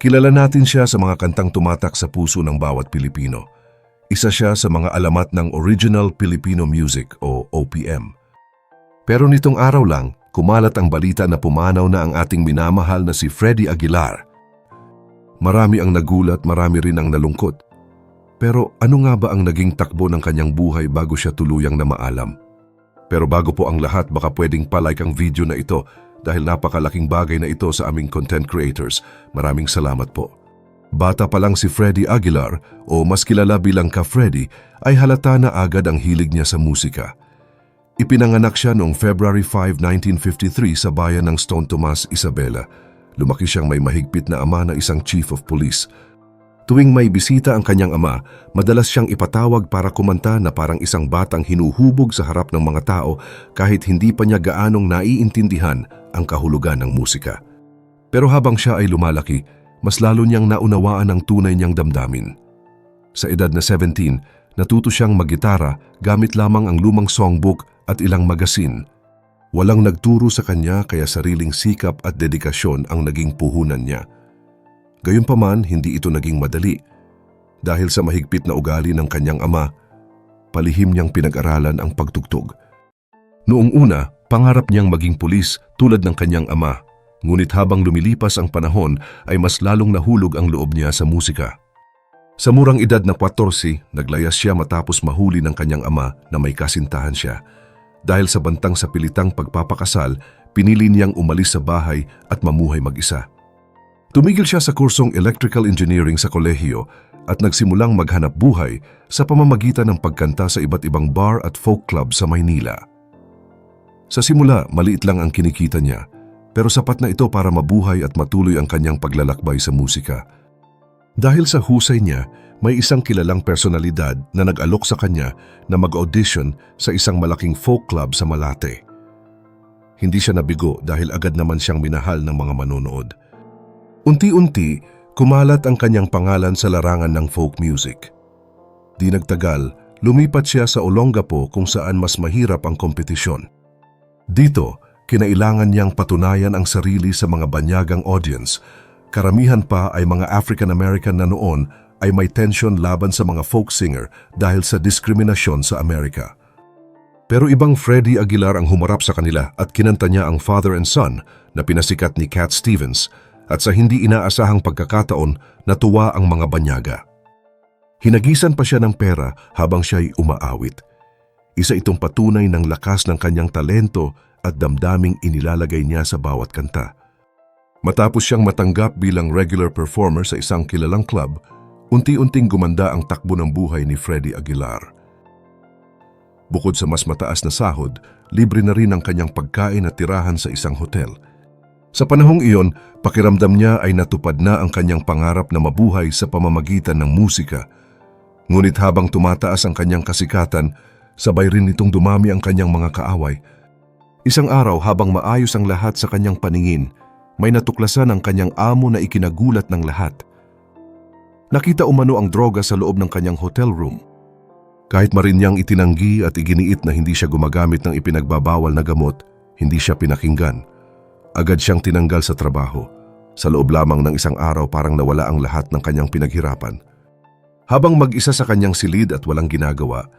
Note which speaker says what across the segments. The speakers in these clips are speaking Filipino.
Speaker 1: Kilala natin siya sa mga kantang tumatak sa puso ng bawat Pilipino. Isa siya sa mga alamat ng Original Filipino Music o OPM. Pero nitong araw lang, kumalat ang balita na pumanaw na ang ating minamahal na si Freddie Aguilar. Marami ang nagulat, marami rin ang nalungkot. Pero ano nga ba ang naging takbo ng kanyang buhay bago siya tuluyang na maalam? Pero bago po ang lahat, baka pwedeng palike ang video na ito dahil napakalaking bagay na ito sa aming content creators. Maraming salamat po. Bata pa lang si Freddie Aguilar o mas kilala bilang Ka Freddy ay halata na agad ang hilig niya sa musika. Ipinanganak siya noong February 5, 1953 sa bayan ng Stone Tomas, Isabela. Lumaki siyang may mahigpit na ama na isang chief of police. Tuwing may bisita ang kanyang ama, madalas siyang ipatawag para kumanta na parang isang batang hinuhubog sa harap ng mga tao kahit hindi pa niya gaanong naiintindihan ang kahulugan ng musika. Pero habang siya ay lumalaki, mas lalo niyang naunawaan ang tunay niyang damdamin. Sa edad na 17, natuto siyang maggitara gamit lamang ang lumang songbook at ilang magasin. Walang nagturo sa kanya kaya sariling sikap at dedikasyon ang naging puhunan niya. Gayunpaman, hindi ito naging madali. Dahil sa mahigpit na ugali ng kanyang ama, palihim niyang pinag-aralan ang pagtugtog. Noong una, pangarap niyang maging pulis tulad ng kanyang ama. Ngunit habang lumilipas ang panahon ay mas lalong nahulog ang loob niya sa musika. Sa murang edad na 14, naglayas siya matapos mahuli ng kanyang ama na may kasintahan siya. Dahil sa bantang sa pilitang pagpapakasal, pinili niyang umalis sa bahay at mamuhay mag-isa. Tumigil siya sa kursong electrical engineering sa kolehiyo at nagsimulang maghanap buhay sa pamamagitan ng pagkanta sa iba't ibang bar at folk club sa Maynila. Sa simula, maliit lang ang kinikita niya, pero sapat na ito para mabuhay at matuloy ang kanyang paglalakbay sa musika. Dahil sa husay niya, may isang kilalang personalidad na nag-alok sa kanya na mag-audition sa isang malaking folk club sa Malate. Hindi siya nabigo dahil agad naman siyang minahal ng mga manonood. Unti-unti, kumalat ang kanyang pangalan sa larangan ng folk music. Di nagtagal, lumipat siya sa Olongapo kung saan mas mahirap ang kompetisyon. Dito, kinailangan niyang patunayan ang sarili sa mga banyagang audience. Karamihan pa ay mga African-American na noon ay may tension laban sa mga folk singer dahil sa diskriminasyon sa Amerika. Pero ibang Freddie Aguilar ang humarap sa kanila at kinanta niya ang Father and Son na pinasikat ni Cat Stevens at sa hindi inaasahang pagkakataon natuwa ang mga banyaga. Hinagisan pa siya ng pera habang siya'y umaawit. Isa itong patunay ng lakas ng kanyang talento at damdaming inilalagay niya sa bawat kanta. Matapos siyang matanggap bilang regular performer sa isang kilalang club, unti-unting gumanda ang takbo ng buhay ni Freddie Aguilar. Bukod sa mas mataas na sahod, libre na rin ang kanyang pagkain at tirahan sa isang hotel. Sa panahong iyon, pakiramdam niya ay natupad na ang kanyang pangarap na mabuhay sa pamamagitan ng musika. Ngunit habang tumataas ang kanyang kasikatan, sabay rin nitong dumami ang kanyang mga kaaway. Isang araw habang maayos ang lahat sa kanyang paningin, may natuklasan ang kanyang amo na ikinagulat ng lahat. Nakita umano ang droga sa loob ng kanyang hotel room. Kahit marin niyang itinanggi at iginiit na hindi siya gumagamit ng ipinagbabawal na gamot, hindi siya pinakinggan. Agad siyang tinanggal sa trabaho. Sa loob lamang ng isang araw parang nawala ang lahat ng kanyang pinaghirapan. Habang mag-isa sa kanyang silid at walang ginagawa,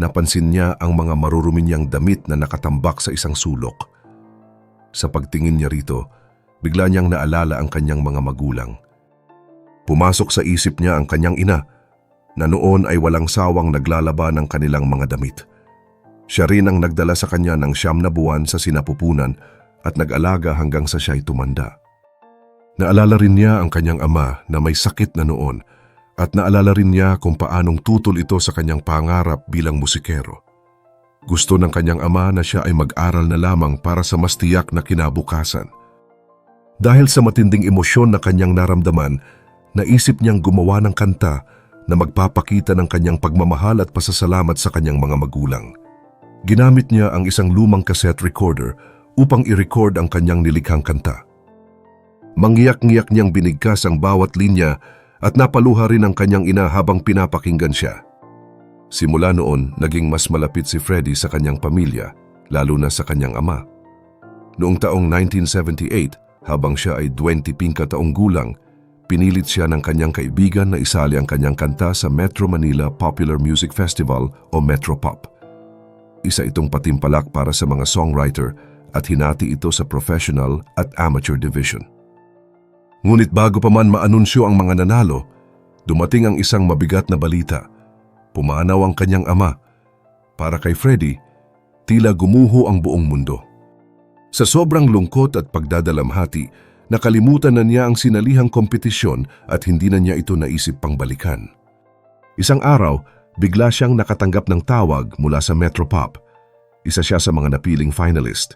Speaker 1: napansin niya ang mga marurumi niyang damit na nakatambak sa isang sulok. Sa pagtingin niya rito, bigla niyang naalala ang kanyang mga magulang. Pumasok sa isip niya ang kanyang ina na noon ay walang sawang naglalaba ng kanilang mga damit. Siya rin ang nagdala sa kanya ng siyam na buwan sa sinapupunan at nag-alaga hanggang sa siya'y tumanda. Naalala rin niya ang kanyang ama na may sakit na noon at naalala rin niya kung paanong tutol ito sa kanyang pangarap bilang musikero. Gusto ng kanyang ama na siya ay mag-aral na lamang para sa mas tiyak na kinabukasan. Dahil sa matinding emosyon na kanyang naramdaman, naisip niyang gumawa ng kanta na magpapakita ng kanyang pagmamahal at pasasalamat sa kanyang mga magulang. Ginamit niya ang isang lumang cassette recorder upang i-record ang kanyang nilikhang kanta. Manggiyak-ngiyak niyang binigkas ang bawat linya at napaluha rin ang kanyang ina habang pinapakinggan siya. Simula noon, naging mas malapit si Freddie sa kanyang pamilya, lalo na sa kanyang ama. Noong taong 1978, habang siya ay 20 pingka taong gulang, pinilit siya ng kanyang kaibigan na isali ang kanyang kanta sa Metro Manila Popular Music Festival o Metropop. Isa itong patimpalak para sa mga songwriter at hinati ito sa professional at amateur division. Ngunit bago pa man maanunsyo ang mga nanalo, dumating ang isang mabigat na balita. Pumanaw ang kanyang ama. Para kay Freddy, tila gumuho ang buong mundo. Sa sobrang lungkot at pagdadalamhati, nakalimutan na niya ang sinalihang kompetisyon at hindi na niya ito naisip pang balikan. Isang araw, bigla siyang nakatanggap ng tawag mula sa Metropop. Isa siya sa mga napiling finalist.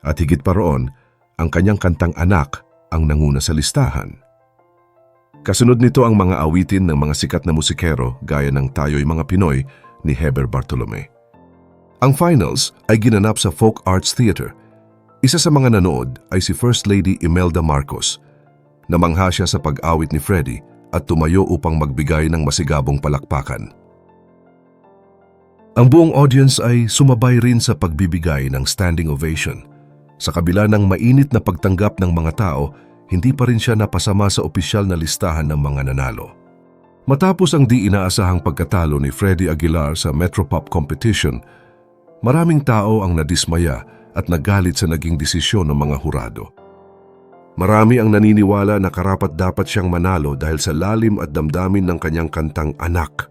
Speaker 1: At higit pa roon, ang kanyang kantang anak ang nanguna sa listahan. Kasunod nito ang mga awitin ng mga sikat na musikero gaya ng Tayo'y Mga Pinoy ni Heber Bartolome. Ang finals ay ginanap sa Folk Arts Theater. Isa sa mga nanood ay si First Lady Imelda Marcos. Namangha siya sa pag-awit ni Freddie at tumayo upang magbigay ng masigabong palakpakan. Ang buong audience ay sumabay rin sa pagbibigay ng standing ovation. Sa kabila ng mainit na pagtanggap ng mga tao, hindi pa rin siya napasama sa opisyal na listahan ng mga nanalo. Matapos ang di inaasahang pagkatalo ni Freddie Aguilar sa Metropop competition, maraming tao ang nadismaya at nagalit sa naging desisyon ng mga hurado. Marami ang naniniwala na karapat dapat siyang manalo dahil sa lalim at damdamin ng kanyang kantang anak.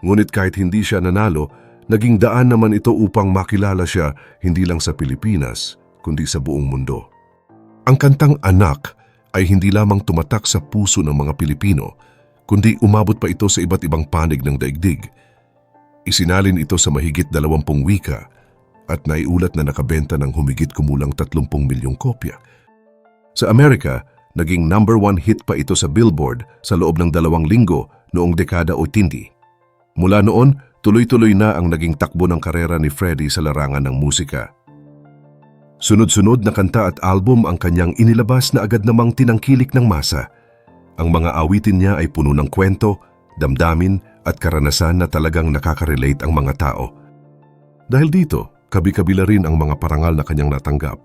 Speaker 1: Ngunit kahit hindi siya nanalo, naging daan naman ito upang makilala siya hindi lang sa Pilipinas, kundi sa buong mundo. Ang kantang anak ay hindi lamang tumatak sa puso ng mga Pilipino, kundi umabot pa ito sa iba't ibang panig ng daigdig. Isinalin ito sa mahigit dalawampung wika at naiulat na nakabenta ng humigit kumulang 30 milyong kopya. Sa Amerika, naging number one hit pa ito sa Billboard sa loob ng dalawang linggo noong dekada 80. Mula noon, tuloy-tuloy na ang naging takbo ng karera ni Freddie sa larangan ng musika. Sunod-sunod na kanta at album ang kanyang inilabas na agad namang tinangkilik ng masa. Ang mga awitin niya ay puno ng kwento, damdamin at karanasan na talagang nakaka-relate ang mga tao. Dahil dito, kabi-kabila rin ang mga parangal na kanyang natanggap.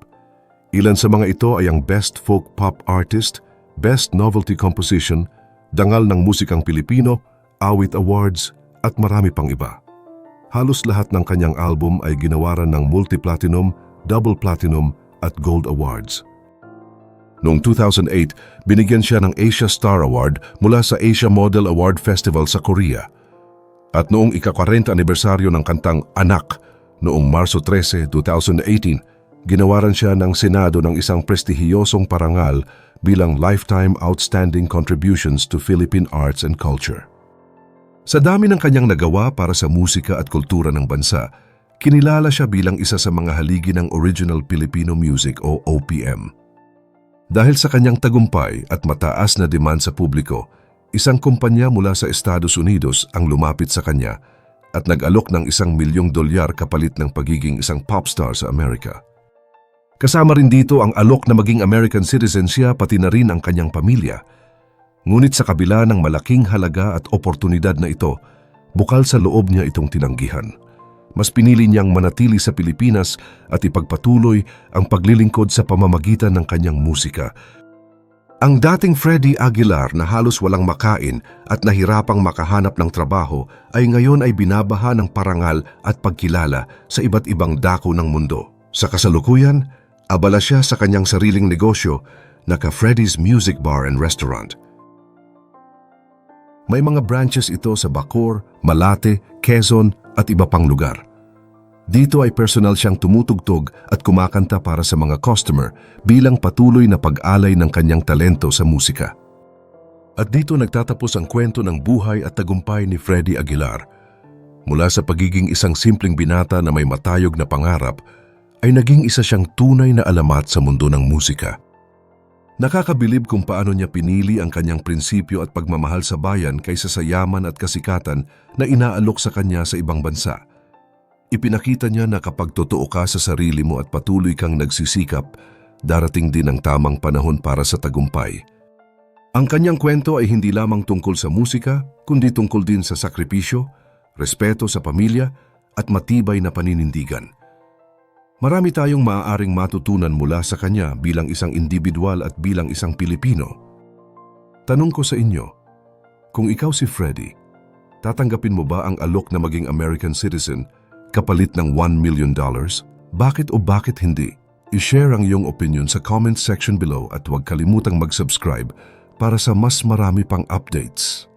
Speaker 1: Ilan sa mga ito ay ang Best Folk Pop Artist, Best Novelty Composition, Dangal ng Musikang Pilipino, Awit Awards at marami pang iba. Halos lahat ng kanyang album ay ginawaran ng multi-platinum double platinum at gold awards. Noong 2008, binigyan siya ng Asia Star Award mula sa Asia Model Award Festival sa Korea. At noong ika-40 anibersaryo ng kantang Anak, noong Marso 13, 2018, ginawaran siya ng Senado ng isang prestihiyosong parangal bilang Lifetime Outstanding Contributions to Philippine Arts and Culture. Sa dami ng kanyang nagawa para sa musika at kultura ng bansa, Kinilala siya bilang isa sa mga haligi ng Original Filipino Music o OPM. Dahil sa kanyang tagumpay at mataas na demand sa publiko, isang kumpanya mula sa Estados Unidos ang lumapit sa kanya at nag-alok ng isang milyong dolyar kapalit ng pagiging isang popstar sa Amerika. Kasama rin dito ang alok na maging American citizen siya pati na rin ang kanyang pamilya. Ngunit sa kabila ng malaking halaga at oportunidad na ito, bukal sa loob niya itong tinanggihan mas pinili niyang manatili sa Pilipinas at ipagpatuloy ang paglilingkod sa pamamagitan ng kanyang musika. Ang dating Freddie Aguilar na halos walang makain at nahirapang makahanap ng trabaho ay ngayon ay binabaha ng parangal at pagkilala sa iba't ibang dako ng mundo. Sa kasalukuyan, abala siya sa kanyang sariling negosyo na ka Freddy's Music Bar and Restaurant. May mga branches ito sa Bacoor, Malate, Quezon at iba pang lugar. Dito ay personal siyang tumutugtog at kumakanta para sa mga customer bilang patuloy na pag-alay ng kanyang talento sa musika. At dito nagtatapos ang kwento ng buhay at tagumpay ni Freddie Aguilar. Mula sa pagiging isang simpleng binata na may matayog na pangarap, ay naging isa siyang tunay na alamat sa mundo ng musika. Nakakabilib kung paano niya pinili ang kanyang prinsipyo at pagmamahal sa bayan kaysa sa yaman at kasikatan na inaalok sa kanya sa ibang bansa. Ipinakita niya na kapag totoo ka sa sarili mo at patuloy kang nagsisikap, darating din ang tamang panahon para sa tagumpay. Ang kanyang kwento ay hindi lamang tungkol sa musika, kundi tungkol din sa sakripisyo, respeto sa pamilya at matibay na paninindigan. Marami tayong maaaring matutunan mula sa kanya bilang isang individual at bilang isang Pilipino. Tanong ko sa inyo, kung ikaw si Freddy, tatanggapin mo ba ang alok na maging American citizen kapalit ng $1 million? Bakit o bakit hindi? I-share ang iyong opinion sa comment section below at huwag kalimutang mag-subscribe para sa mas marami pang updates.